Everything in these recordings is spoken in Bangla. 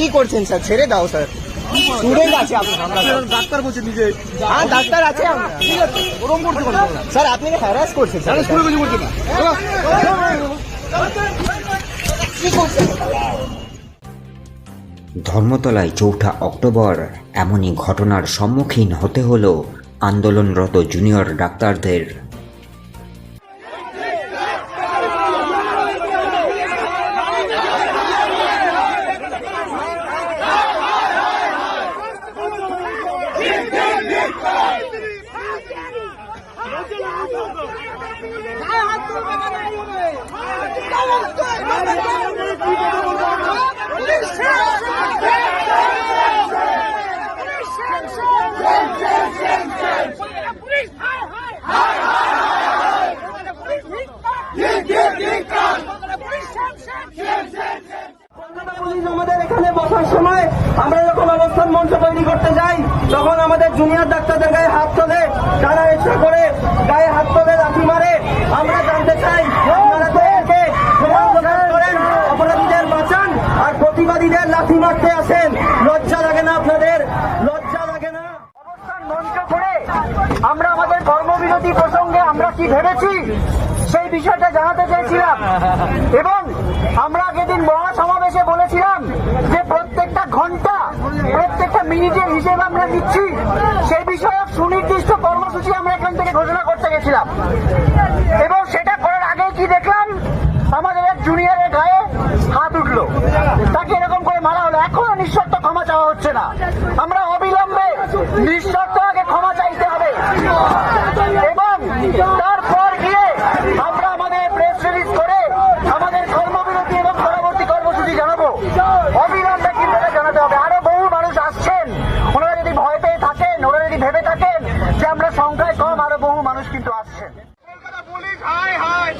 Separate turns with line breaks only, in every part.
কি করছেন স্যার? ছেড়ে দাও স্যার। স্টুডেন্ট আছে।
ডাক্তার বলছে নিজে।
হ্যাঁ ডাক্তার আছে
করতে
স্যার আপনি হ্যারাস করছেন স্যার?
আরে স্কুলে কিছু
করছেন
ধর্মতলায় চৌঠা অক্টোবর এমনই ঘটনার সম্মুখীন হতে হলো আন্দোলনরত জুনিয়র ডাক্তারদের।
আমাদের এখানে বসার সময় আমরা যখন অবস্থান মঞ্চ তৈরি করতে যাই, তখন আমাদের জুনিয়র ডাক্তারদের গায়ে হাত তোলে তারা ইচ্ছা করে গায়ে হাত তোলে লাঠি মারে আমরা জানতে চাই আপনারা তো একে প্রতিবাদ করেন অপরাধীদের বাঁচান আর লাঠি মারতে আসেন লজ্জা লাগে না আপনাদের? লজ্জা লাগে না? অবস্থান মঞ্চ করে আমরা আমাদের কর্মবিরতি প্রসঙ্গে আমরা কি ভেবেছি, সেই বিষয়টা জানাতে চেয়েছিলাম। এবং আমরা আগের দিন মহা সমাবেশে বলেছিলাম যে প্রত্যেকটা ঘণ্টা, প্রত্যেকটা মিনিটের হিসেব আমরা নিচ্ছি, সেই বিষয়ে সুনির্দিষ্ট কর্মসূচি আমরা এখান থেকে ঘোষণা করতে গেছিলাম। এবং সেটা করার আগে কি দেখলাম? আমাদের এক জুনিয়রের গায়ে হাত উঠল তাকে এরকম করে মারা হলো এখনও নিঃশর্ত ক্ষমা চাওয়া হচ্ছে না। আমরা অবিলম্বে নিঃশর্ত আগে ক্ষমা চাইতে হবে। এবং তারপর গিয়ে আমরা আমাদের প্রেস রিলিজ করে আমাদের কর্মবিরতি এবং পরবর্তী কর্মসূচি জানাব। অবিলম্বে কিন্তু জানাতে হবে। আরও বহু মানুষ আসছেন। ওনারা যদি ভয় পেয়ে থাকেন, ওনারা যদি ভেবে থাকেন যে আমরা সংখ্যায় কম, আরও বহু মানুষ কিন্তু আসছেন
কলকাতা পুলিশ হাই হাই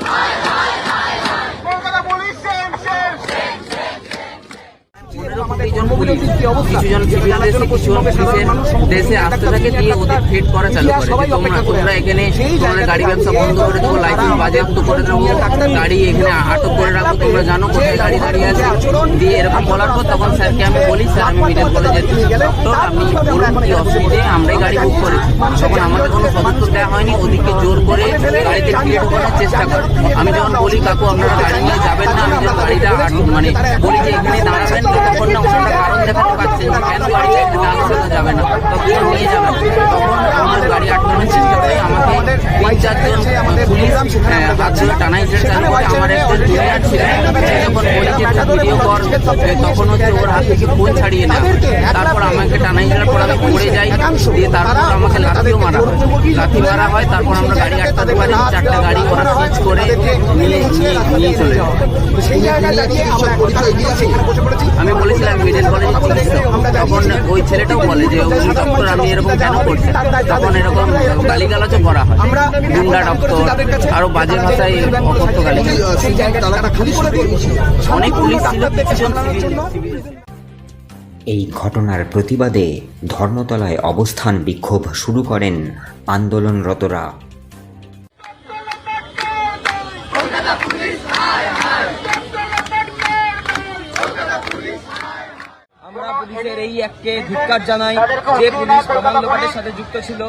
কলকাতা পুলিশ সেম সেম
কিছুজন কিছুজন দেশে কিছুজন দেশে আসতে থাকে দিয়ে ওদের ফেট করা চালু করে। তোমরা তোমরা এখানে তোমাদের গাড়ি ব্যবসা বন্ধ করে দেবো লাইসেন্স বাজেয়াপ্ত করে দেবো গাড়ি এখানে আটক করে রাখব তোমরা জানো কোথায় গাড়ি দাঁড়িয়ে আছে। দিয়ে এরকম বলার পর তখন স্যারকে আমি বলি স্যার আমি মিডিল কলেজের ডক্টর আপনি বলুন কি অসুবিধে? আমরাই গাড়ি বুক করেছি। তখন আমাদের কোনো সদস্য দেওয়া হয়নি ওদিকে জোর করে গাড়িতে ফিরে ঢোকানোর চেষ্টা করে। আমি যখন বলি কাকু আপনারা গাড়ি নিয়ে যাবেন না আমি যখন গাড়িটা মানে বলি যে এখানে দাঁড়াবেন ততক্ষণ না কারণ দেখাতে পারছেন না কেন? এখানে যাবে না। তখন নিয়ে যাবেন তখন আমার গাড়ি আটকানোর চেষ্টা করে আমাকে তিন চারজন পুলিশ হ্যাঁ, চালু করে আমার একটা জুনিয়র ছিলেন যখন বলি যে একটা ভিডিও কর তখন হচ্ছে ওর হাত থেকে ফোন ছাড়িয়ে নেওয়া তারপর আমাকে টানাই যাওয়ার পর আমি পড়ে যাই। দিয়ে তারপর আমাকে লাঠিও মারা হয়। লাঠি মারা হয় তারপর আমরা গাড়ি আটকাতে পারি। চারটা গাড়ি ওরা সিজ করে নিয়ে নিয়ে চলে যায়। আমি বলেছিলাম মিডল কলেজে তখন ওই ছেলেটাও বলে যে আপনি এরকম কেন করছেন তখন এরকম গালিগালাজও করা হয়। গুন্ডা ডক্টর আরও বাজে ভাষায় অকথ্য গালি অনেক পুলিশ ছিল
এই ঘটনার প্রতিবাদে ধর্মতলায় অবস্থান বিক্ষোভ শুরু করেন আন্দোলনরতরা।
এই এককে ধিক্কার জানাই যে পুলিশ কমান্ডোপাটের সাথে যুক্ত ছিল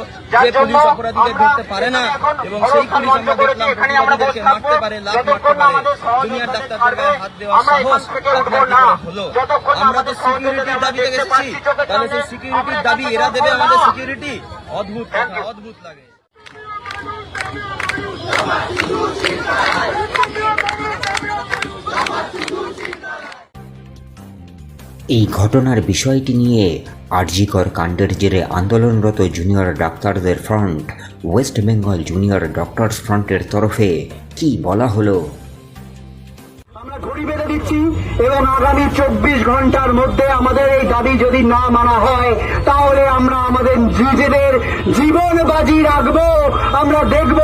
যে পুলিশ অপরাধীদের ধরতে পারে না এবং সেই পুলিশ আমরা দেখলাম প্রতিবাদীদেরকে মারতে পারে লাভ মারতে পারে। জুনিয়র ডাক্তারদের গায়ে হাত দেওয়ার সাহস হলো। আমরা তো সিকিউরিটির দাবিতে গেছি তাহলে সেই সিকিউরিটির দাবি এরা দেবে আমাদের সিকিউরিটি অদ্ভুত কথা অদ্ভুত লাগে।
এই ঘটনার বিষয়টি নিয়ে আরজিকর কাণ্ডের জেরে আন্দোলনরত জুনিয়র ডাক্তারদের front, West Bengal junior doctors ফ্রন্টের তরফে কি বলা হলো?
এবং আগামী চব্বিশ ঘণ্টার মধ্যে আমাদের এই দাবি যদি না মানা হয়, তাহলে আমরা আমাদের নিজেদের জীবন বাজি রাখব, আমরা দেখব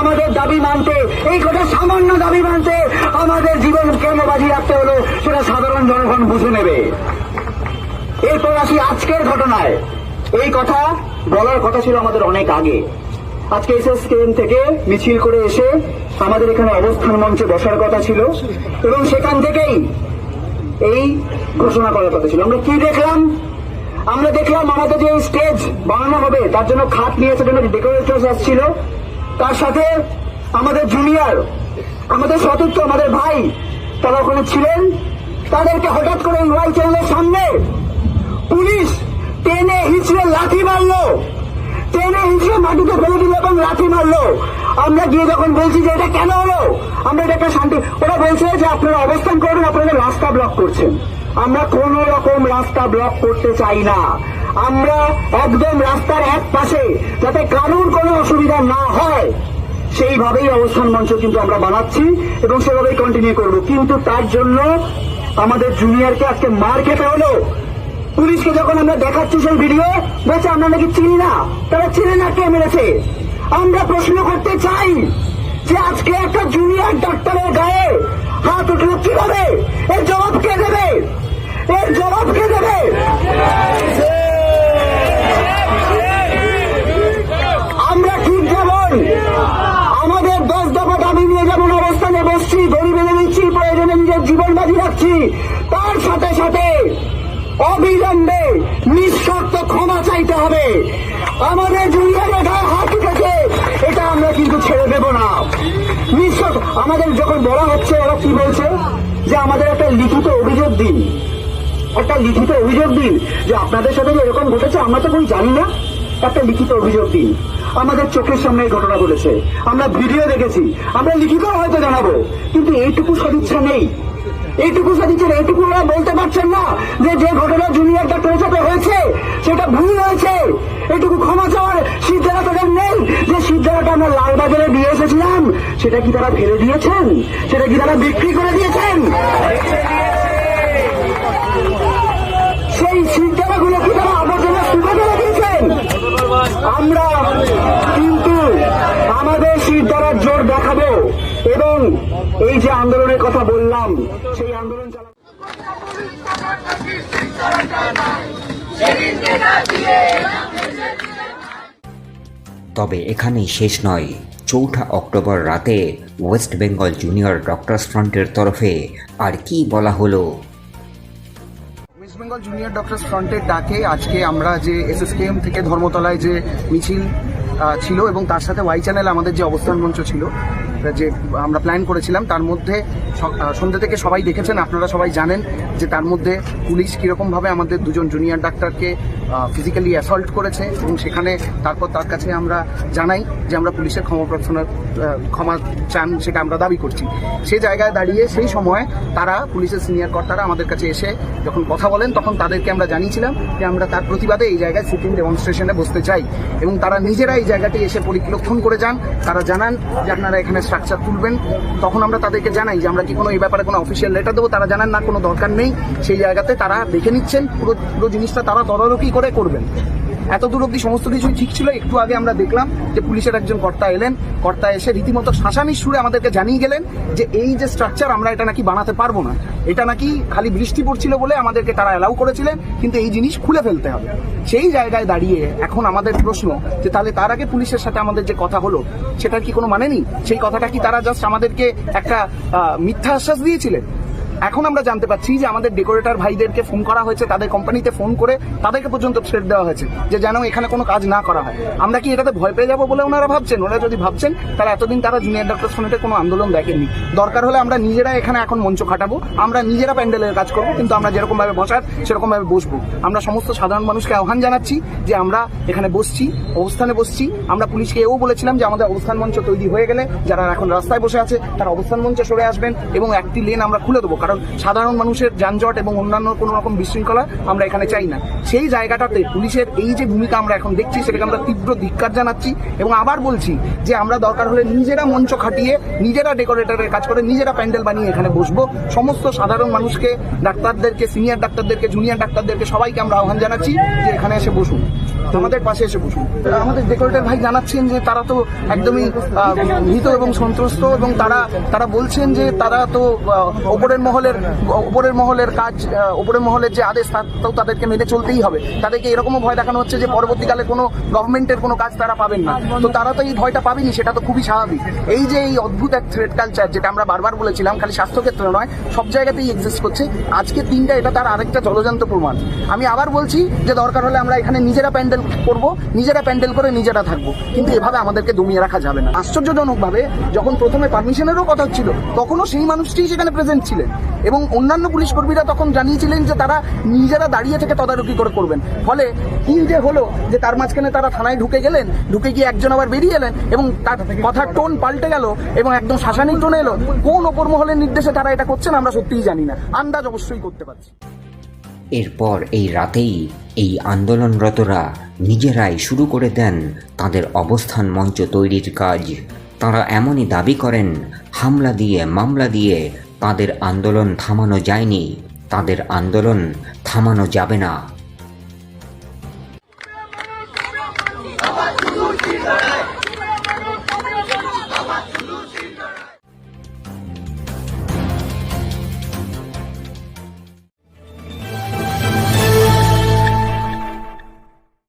আমাদের দাবি মানতে, এই কথা সামান্য দাবি মানতে আমাদের জীবন কেন বাজি রাখতে হলো সেটা সাধারণ জনগণ বুঝে নেবে। এরপর আসি আজকের ঘটনায়, এই কথা বলার কথা ছিল আমাদের অনেক আগে। আজকে এসএসকেএম থেকে মিছিল করে এসে আমাদের এখানে অবস্থান মঞ্চে বসার কথা ছিল এবং সেখান থেকেই
এই ঘোষণা করার কথা ছিল। আমরা কি দেখলাম? আমরা দেখলাম আমাদের যে স্টেজ বানানো হবে, তার জন্য খাট নিয়ে সেখানে ডেকোরেটর আসছিল তার সাথে আমাদের জুনিয়র আমাদের সতীর্থ, আমাদের ভাই, তারা ওখানে ছিলেন। তাদেরকে হঠাৎ করে ওয়াই চ্যানেলের সামনে পুলিশ টেনে হিঁচড়ে লাঠি মারলো। টেনে হিঁচড়ে মাটিতে ফেলে দিল এবং লাঠি মারলো। আমরা গিয়ে যখন বলছি যে এটা কেন হলো, আমরা এটা একটা শান্তি ওরা বলছে যে আপনারা অবস্থান করবেন আপনারা রাস্তা ব্লক করছেন। আমরা কোন রকম রাস্তা ব্লক করতে চাই না। আমরা একদম রাস্তার এক পাশে যাতে কারোর কোনো অসুবিধা না হয়, সেইভাবেই অবস্থান মঞ্চ কিন্তু আমরা বানাচ্ছি এবং সেভাবেই কন্টিনিউ করব। কিন্তু তার জন্য আমাদের জুনিয়রকে আজকে মার খেতে হলো। পুলিশকে যখন আমরা দেখাচ্ছি সেই ভিডিও বলছে, আমরা নাকি চিনি না। তারা, চিনে না, কে মেরেছে? আমরা প্রশ্ন করতে চাই যে আজকে একটা জুনিয়র ডাক্তারের গায়ে হাত উঠল কীভাবে? এর জবাব কে দেবে? এর জবাব কে দেবে? আমরা ঠিক যেমন আমাদের দশ দফা দাবি নিয়ে যেমন অবস্থানে বসছি, দড়ি বেঁধে নিচ্ছি, প্রয়োজনে নিজের জীবন বাজি রাখছি, তার সাথে সাথে অবিলম্বে নিঃশর্ত ক্ষমা চাইতে হবে। আমাদের জুনিয়রের গায়ে হাত উঠেছে, এটা আমরা কিন্তু ছেড়ে দেব না। নিঃশর্ত আমাদের যখন বলা হচ্ছে, ওরা কি বলছে? যে আমাদের একটা লিখিত অভিযোগ দিন। একটা লিখিত অভিযোগ দিন যে আপনাদের সাথে এরকম ঘটেছে, আমরা তো কোনো জানি না। একটা লিখিত অভিযোগ দিন। আমাদের চোখের সামনে এই ঘটনা ঘটেছে। আমরা ভিডিও দেখেছি। আমরা লিখিত হয়তো জানাব। কিন্তু এইটুকু সদিচ্ছা নেই। এইটুকু সদিচ্ছা নেই। এইটুকু ওরা বলতে পারছেন না যে যে ঘটনা জুনিয়র ডাক্তারের সাথে হয়েছে, সেটা ভুল হয়েছে। এইটুকু ক্ষমা চাওয়ার সিদ্ধারা তাদের নেই যে সিদ্ধারাটা আমরা লালবাজারে দিয়ে এসেছিলাম। সেটা কি তারা ফেলে দিয়েছেন? সেটা কি তারা বিক্রি করে দিয়েছেন সেই সিদ্ধারাগুলো কি তারা আবর্জনা স্তূপে ফেলে দিয়েছেন আমরা, কিন্তু আমাদের সিদ্ধারার জোর দেখাবো। এবং এই যে আন্দোলনের কথা বললাম, সেই আন্দোলন
তবে এখানেই শেষ নয়। চৌঠা অক্টোবর রাতে ওয়েস্ট বেঙ্গল জুনিয়র ডক্টরস ফ্রন্টের তরফে আর কি বলা হলো?
বেঙ্গল জুনিয়র ডক্টর ফ্রন্টের ডাকে আজকে আমরা যে এস এস এসএসকেএম থেকে ধর্মতলায় যে মিছিল ছিল এবং তার সাথে ওয়াই চ্যানেল আমাদের যে অবস্থান মঞ্চ ছিল যে আমরা প্ল্যান করেছিলাম, তার মধ্যে সন্ধ্যে থেকে সবাই দেখেছেন, আপনারা সবাই জানেন যে তার মধ্যে পুলিশ কীরকমভাবে আমাদের দুজন জুনিয়র ডাক্তারকে ফিজিক্যালি অ্যাসল্ট করেছে এবং সেখানে তারপর তার কাছে আমরা জানাই যে আমরা পুলিশের ক্ষমা প্রার্থনার ক্ষমা চান সেটা আমরা দাবি করছি। সেই জায়গায় দাঁড়িয়ে সেই সময় তারা পুলিশের সিনিয়র কর্তারা আমাদের কাছে এসে যখন কথা বলেন, তখন তাদেরকে আমরা জানিয়েছিলাম যে আমরা তার প্রতিবাদে এই জায়গায় সিটিং ডেমনস্ট্রেশনে বসতে চাই এবং তারা নিজেরা এই জায়গাটি এসে পরিলক্ষণ করে যান। তারা জানান যে আপনারা এখানে স্ট্রাকচার তুলবেন তখন আমরা তাদেরকে জানাই যে আমরা কি কোনো এই ব্যাপারে কোনো অফিসিয়াল লেটার দেবো, তারা জানান না, কোনো দরকার নেই। সেই জায়গাতে তারা দেখে নিচ্ছেন, পুরো পুরো জিনিসটা তারা তদারকি করে করবেন। এত দূর অব্দি সমস্ত কিছুই ঠিক ছিল। একটু আগে আমরা দেখলাম যে পুলিশের একজন কর্তা এলেন। কর্তা এসে রীতিমতো শাসানির সুরে আমাদেরকে জানিয়ে গেলেন যে এই যে স্ট্রাকচার আমরা এটা নাকি বানাতে পারব না। এটা নাকি খালি বৃষ্টি পড়ছিল বলে আমাদেরকে তারা অ্যালাউ করেছিলেন, কিন্তু এই জিনিস খুলে ফেলতে হবে। সেই জায়গায় দাঁড়িয়ে এখন আমাদের প্রশ্ন যে তাহলে তার আগে পুলিশের সাথে আমাদের যে কথা হলো, সেটার কি কোনো মানে নেই? সেই কথাটা কি তারা জাস্ট আমাদেরকে একটা মিথ্যা আশ্বাস দিয়েছিলেন? এখন আমরা জানতে পারছি যে আমাদের ডেকোরেটর ভাইদেরকে ফোন করা হয়েছে, তাদের কোম্পানিতে ফোন করে তাদেরকে পর্যন্ত থ্রেট দেওয়া হয়েছে, যে যেন এখানে কোনো কাজ না করা হয়। আমরা কি এটাতে ভয় পেয়ে যাব বলে ওনারা ভাবছেন? ওরা যদি ভাবছেন, তাহলে এতদিন তারা জুনিয়র ডক্টর ফ্রন্টে কোনো আন্দোলন দেখেননি। দরকার হলে আমরা নিজেরা এখানে এখন মঞ্চ খাটাবো, আমরা নিজেরা প্যান্ডেলের কাজ করব, কিন্তু আমরা যেরকমভাবে বসার সেরকমভাবে বসবো। আমরা সমস্ত সাধারণ মানুষকে আহ্বান জানাচ্ছি যে আমরা এখানে বসছি, অবস্থানে বসছি। আমরা পুলিশকে এও বলেছিলাম যে আমাদের অবস্থান মঞ্চ তৈরি হয়ে গেলে, যারা এখন রাস্তায় বসে আছে, তারা অবস্থান মঞ্চে সরে আসবেন এবং একটি লেন আমরা খুলে দেবো। কারণ সাধারণ মানুষের যানজট এবং অন্যান্য কোনো রকম বিশৃঙ্খলা আমরা এখানে চাই না। সেই জায়গাটাতে পুলিশের এই যে ভূমিকা আমরা এখন দেখছি, সেটাকে আমরা তীব্র ধিক্কার জানাচ্ছি এবং আবার বলছি যে আমরা দরকার হলে নিজেরা মঞ্চ খাটিয়ে, নিজেরা ডেকোরেটরের কাজ করে, নিজেরা প্যান্ডেল বানিয়ে এখানে বসবো। সমস্ত সাধারণ মানুষকে, ডাক্তারদেরকে, সিনিয়র ডাক্তারদেরকে, জুনিয়র ডাক্তারদেরকে সবাইকে আমরা আহ্বান জানাচ্ছি যে এখানে এসে বসুন। আমাদের পাশে এসে বসুন। আমাদের ডেকোরেটর ভাই জানাচ্ছেন যে তারা তো একদমই ভীত এবং সন্ত্রস্ত এবং তারা তারা বলছেন যে তারা তো ওপরের মহলের ওপরের মহলের কাজ ওপরের মহলের যে আদেশ, তা তো তাদেরকে মেনে চলতেই হবে। তাদেরকে এরকমও ভয় দেখানো হচ্ছে যে পরবর্তীকালে কোনো গভর্নমেন্টের কোনো কাজ তারা পাবেন না। তো তারা তো এই ভয়টা পাবেনি সেটা তো খুবই স্বাভাবিক। এই যে এই অদ্ভুত এক থ্রেড কালচার যেটা আমরা বারবার বলেছিলাম, খালি স্বাস্থ্যক্ষেত্রে নয়, সব জায়গাতেই এক্সিস্ট করছে। আজকে তিনটা, এটা তার আরেকটা জলজান্ত প্রমাণ। আমি আবার বলছি যে দরকার হলে আমরা এখানে নিজেরা প্যান্ডেল করব, নিজেরা প্যান্ডেল করে নিজেরা থাকব। কিন্তু এভাবে আমাদেরকে দমিয়ে রাখা যাবে না। আশ্চর্যজনকভাবে যখন প্রথমে পারমিশনেরও কথা হচ্ছিল তখনও সেই মানুষটি সেখানে প্রেজেন্ট ছিলেন। এবং অন্যান্য পুলিশ কর্মীরা তখন জানিয়েছিলেন যে তারা নিজেরা দাঁড়িয়ে থেকে তদারকি করে করবেন। ফলে কি যে হলো যে তার মাঝখানে তারা থানায় ঢুকে গেলেন, ঢুকে গিয়ে একজন আবার বেরিয়ে এলেন এবং তার কথার টোন পাল্টে গেল এবং একদম শাসানির টোনে এলো। কোন ওপর মহলের নির্দেশে তারা এটা করছেন আমরা সত্যিই জানি না। আন্দাজ অবশ্যই করতে পারছি।
এরপর এই রাতেই এই আন্দোলনরতরা নিজেরাই শুরু করে দেন তাদের অবস্থান মঞ্চ তৈরির কাজ। তারা এমনই দাবি করেন, হামলা দিয়ে মামলা দিয়ে তাদের আন্দোলন থামানো যায়নি। তাদের আন্দোলন থামানো যাবে না।